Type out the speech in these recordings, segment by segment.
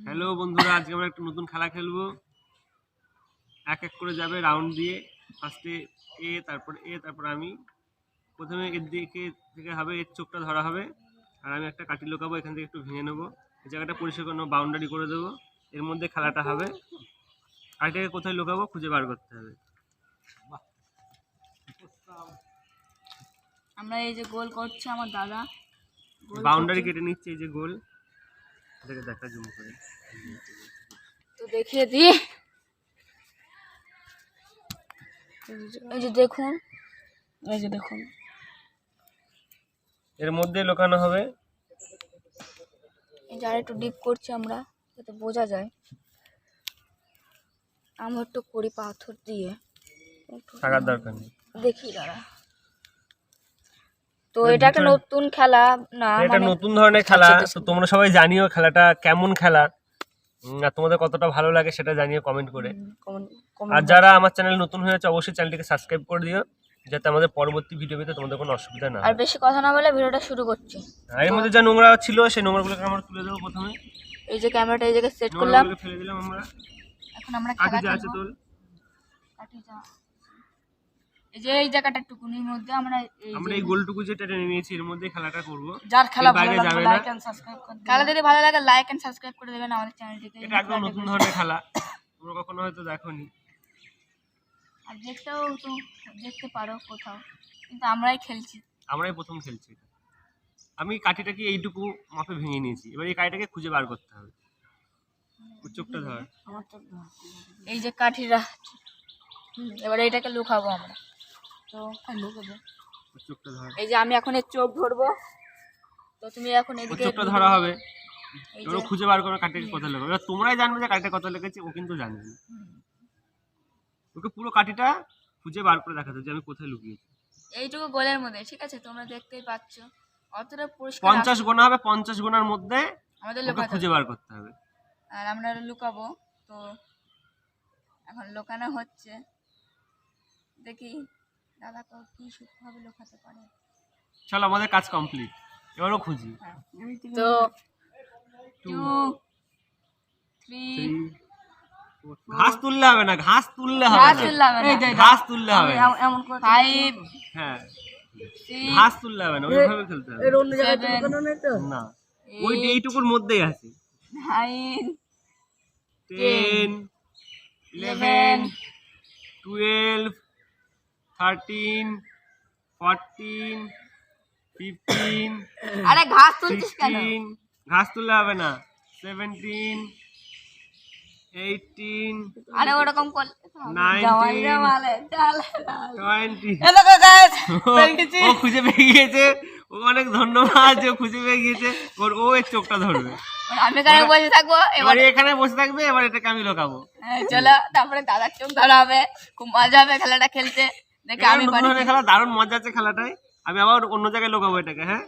Hello বন্ধুরা আজকে আমরা একটা নতুন খেলা খেলব। এক এক করে যাবে রাউন্ড দিয়ে। ফার্স্টে এ তারপর এ তারপর আমি। প্রথমে এর দিকে থেকে হবে এর চোখটা ধরা হবে। আর আমি একটা কাটি লোকাবো এখান থেকে একটু ভেঙে নেব। এই জায়গাটা পরিষ্কার করে নেব বাউন্ডারি করে দেবো। এর মধ্যে খেলাটা হবে। কাটিটাকে কোথায় লুকাবো খুঁজে বার করতে হবে। আমরা এই যে গোল করছে আমার দাদা। বাউন্ডারি কেটে নিচ্ছে এই যে গোল। এটাকে দেখা জুম করে। তো দেখিয়ে দিই। এই যে দেখুন এই যে দেখুন। এর মধ্যে লুকানো হবে। এই যে আর একটু ডিপ করছি আমরা যাতে বোঝা যায়। আমরা একটু করি পাথর দিয়ে। একটু থাকার দরকার নেই। দেখি দাঁড়া। তো এটা একটা নতুন খেলা না এটা মানে নতুন ধরনের খেলা আচ্ছা, তো তোমরা সবাই জানিও খেলাটা কেমন খেলা। আর তোমাদের কতটা ভালো লাগে সেটা জানিও কমেন্ট করে। আর যারা আমার চ্যানেল নতুন হয়েছে অবশ্যই চ্যানেলটিকে সাবস্ক্রাইব করে দিও যাতে আমাদের পরবর্তী ভিডিও পেতে তোমাদের কোনো অসুবিধা না আর বেশি কথা না বলে ভিডিওটা শুরু করছি। আর এর মধ্যে যা নোংরা ছিল সেই নোংরাগুলোকে আমরা তুলে দেবো প্রথমে। এই যে ক্যামেরাটা এই জায়গায় সেট করলাম। ফেলে দিলাম আমরা। এখন আমরা খেলা খেলব। কাঠি যা। এই যে এই জায়গাটা টুকুনির মধ্যে আমরা এই আমরা এই গোলটুকু যেটা টেনে নিয়েছি এর মধ্যে খেলাটা করব। যার খেলা ভালো লাগবে লাইক এন্ড সাবস্ক্রাইব করে খেলা যদি ভালো লাগে লাইক এন্ড সাবস্ক্রাইব করে দেবেন আমাদের চ্যানেলটিকে। এটা একদম নতুন ধরনের খেলা। তোমরা কখনো হয়তো দেখোনি। আর দেখতেও তো দেখতে পারো কোথাও। কিন্তু আমরাই খেলছি। আমরাই প্রথম খেলছি। আমি কাঠিটাকে এইটুকু মাপে ভেঙে নিয়েছি। এবার এই কাঠিটাকে খুঁজে বার করতে হবে। চোখটা ধর। এই যে কাঠিরা এবারে এটাকে লুকাবো আমরা। তো চোখটা ধর। এই যে আমি এখন এর চোখ ধরবো। তো তুমি এখন এদিকে চোখটা ধরা হবে। ও খুঁজে বার করবে কাঠিটাকে কোথায় লেগে এবার তোমরাই জানবে যে কাঠিটা কোথায় লেগেছে ও কিন্তু জানবে না। ওকে পুরো কাঠিটা খুঁজে বার করে দেখাতে যে আমি কোথায় লুকিয়েছি। এইটুকু গোলের মধ্যে ঠিক আছে? তোমরা দেখতেই পাচ্ছ। অতটা পরিষ্কার পঞ্চাশ গোনা হবে পঞ্চাশ গোনার মধ্যে আমাদের লুকাতে খুঁজে বার করতে হবে। আর আমরা লুকাবো। তো এখন লুকানো হচ্ছে। দেখি। দাদা তো কি সূক্ষ্মভাবে লুকাতে পারে। চলো আমাদের কাজ কমপ্লিট এবারও খুঁজি। তো টু থ্রি ঘাস তুললে হবে না ঘাস তুললে হবে ঘাস না। ঘাস তুললে হবে। এমন ফাইভ হ্যাঁ। ঘাস তুললে হবে না ওইভাবে খেলতে হবে। সেভেন না। ওই এইটুকুর মধ্যেই আছে। Nine ten eleven twelve thirteen fourteen fifteen আরে ঘাস তুলছিস কেন? ঘাস তুললে হবে না। সেভেন্টিন এইটিন আরে ওরকম করলে ও খুঁজে পেয়ে গিয়েছে। ও অনেক ধন্যবাদ যে খুঁজে পেয়ে গিয়েছে। ওর ও এর চোখটা ধরবে। আমি এখানে বসে থাকব এবার এখানে বসে থাকবে এবার এটাকে আমি লোকাবো। হ্যাঁ, চলো তারপরে দাদার চোখ ধরা হবে। খুব মজা হবে খেলাটা খেলতে। দেখে আমি খেলা দারুণ মজা আছে খেলাটায়। আমি আবার অন্য জায়গায় লোকাবো এটাকে হ্যাঁ?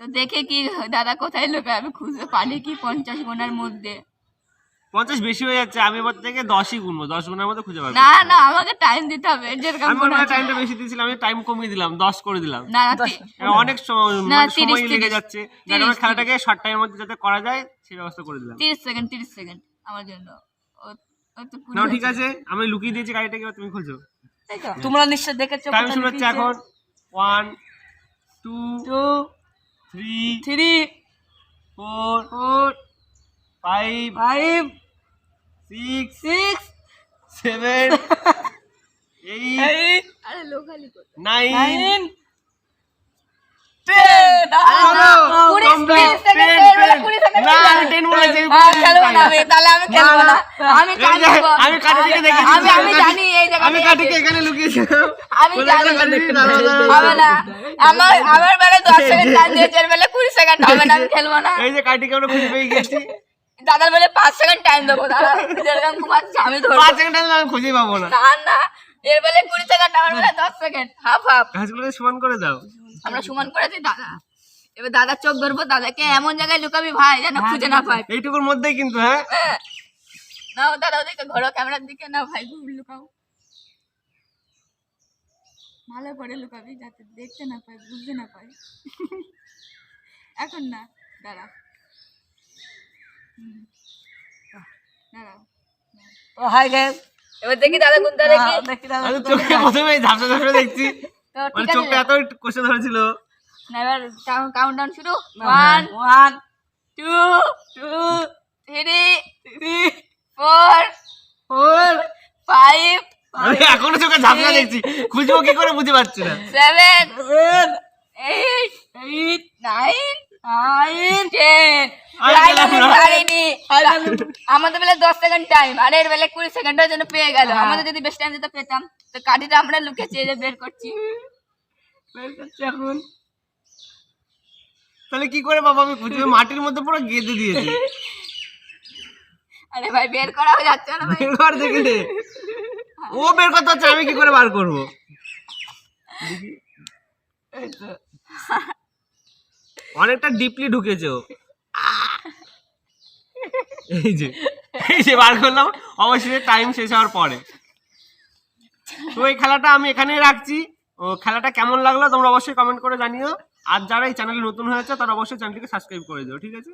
তো দেখে কি দাদা কোথায় লোকে আমি খুঁজে কি পঞ্চাশ মধ্যে? পঞ্চাশ বেশি হয়ে যাচ্ছে আমি এবার থেকে দশই গুনবো দশ গুণের মধ্যে খুঁজে পাবো না না আমাকে টাইম দিতে হবে যেরকম আমি মনে টাইমটা বেশি দিয়েছিলাম আমি টাইম কমিয়ে দিলাম দশ করে দিলাম। না অনেক সময় মানে লেগে যাচ্ছে যার কারণে খেলাটাকে শর্ট টাইমের মধ্যে যাতে করা যায় সেই ব্যবস্থা করে দিলাম। তিরিশ সেকেন্ড তিরিশ সেকেন্ড আমার জন্য। ঠিক আছে আমি লুকিয়ে দিয়েছি গাড়িটাকে তুমি খোঁজো। তোমরা নিশ্চয় দেখেছ টাইম শুরু হচ্ছে এখন one two two three three four four five five six six seven eight eight আরে লোকালি নাইন টেন কুড়ি না আমি টেন বলেছি আর খেলব না আমি তাহলে আমি খেলব না। আমি এই কাজ যে, করব। আমি কাঠিকে দেখেছি। আমি আমি জানি এই জায়গাটা আমি কাঠিকে এখানে লুকিয়েছিলাম। আমি বলে জানি। এখানে কাঠিকে দাঁড়াও, দাঁড়াও, হবে না। আমার আমার বেলা দশ সেকেন্ড টাইম দিয়েছে এর বেলা কুড়ি সেকেন্ড হবে না আমি খেলব না। এই যে কাঠিকে আমরা খুঁজে পেয়ে গেছি। দাদার বেলা পাঁচ সেকেন্ড টাইম দেবো দাদা। যেরকম ঘুমাচ্ছে আমি ধরবো। পাঁচ সেকেন্ড আমি খুঁজেই পাবো না। না না। এর বেলা কুড়ি সেকেন্ড আমার বেলা দশ সেকেন্ড। Half half. ঘাসগুলোকে সমান করে দাও। আমরা সমান করেছি দাদা। এবার দাদার চোখ ধরবো দাদাকে এমন জায়গায় লুকাবি ভাই যেন খুঁজে না পায়। এইটুকুর মধ্যেই কিন্তু হ্যাঁ? হ্যাঁ। না দাদা ওদিকে ঘোরো ক্যামেরার দিকে না ভাই ঘুম লুকাও। ভালো করে লুকাবি যাতে দেখতে না পায় বুঝতে না পায়। এখন না দাঁড়া দাঁড়াও। ও হাই গাইস এবার দেখি দাদা কোনটা দেখি। দেখি দাদা আমি চোখে প্রথমে ঝাপসা ঝাপসা দেখছি। তো মানে চোখটা এত কষে ধরেছিল। এবার কাউন্ট ডাউন শুরু। One one two two three three four four five এখনও চোখে ঝাপসা দেখছি। খুঁজবো কি করে বুঝতে পারছি না। Seven eight eight nine nine ten আমাদের বেলা দশ সেকেন্ড টাইম আর এর বেলা কুড়ি সেকেন্ডের জন্য পেয়ে গেল। হ্যাঁ। আমাদের যদি বেশি টাইম দিতে পেতাম তো কাঠিটা আমরা লুকেছি এই যে বের করছি। বের করছি এখন। তাহলে কি করে বাবা আমি খুঁজবে মাটির মধ্যে পুরো গেঁথে দিয়েছি। আরে ভাই বের করা যাচ্ছে না ভাই। বের কর দেখি রে। ও বের করতে হচ্ছে আমি কি করে বার করব? অনেকটা ডিপলি ঢুকেছে ও। এই যে এই যে বার করলাম অবশ্যই টাইম শেষ হওয়ার পরে। তো এই খেলাটা আমি এখানেই রাখছি। ও খেলাটা কেমন লাগল তোমরা অবশ্যই কমেন্ট করে জানিও। আর যারা এই চ্যানেলে নতুন হয়েছে তারা অবশ্যই চ্যানেলটিকে সাবস্ক্রাইব করে দিও ঠিক আছে?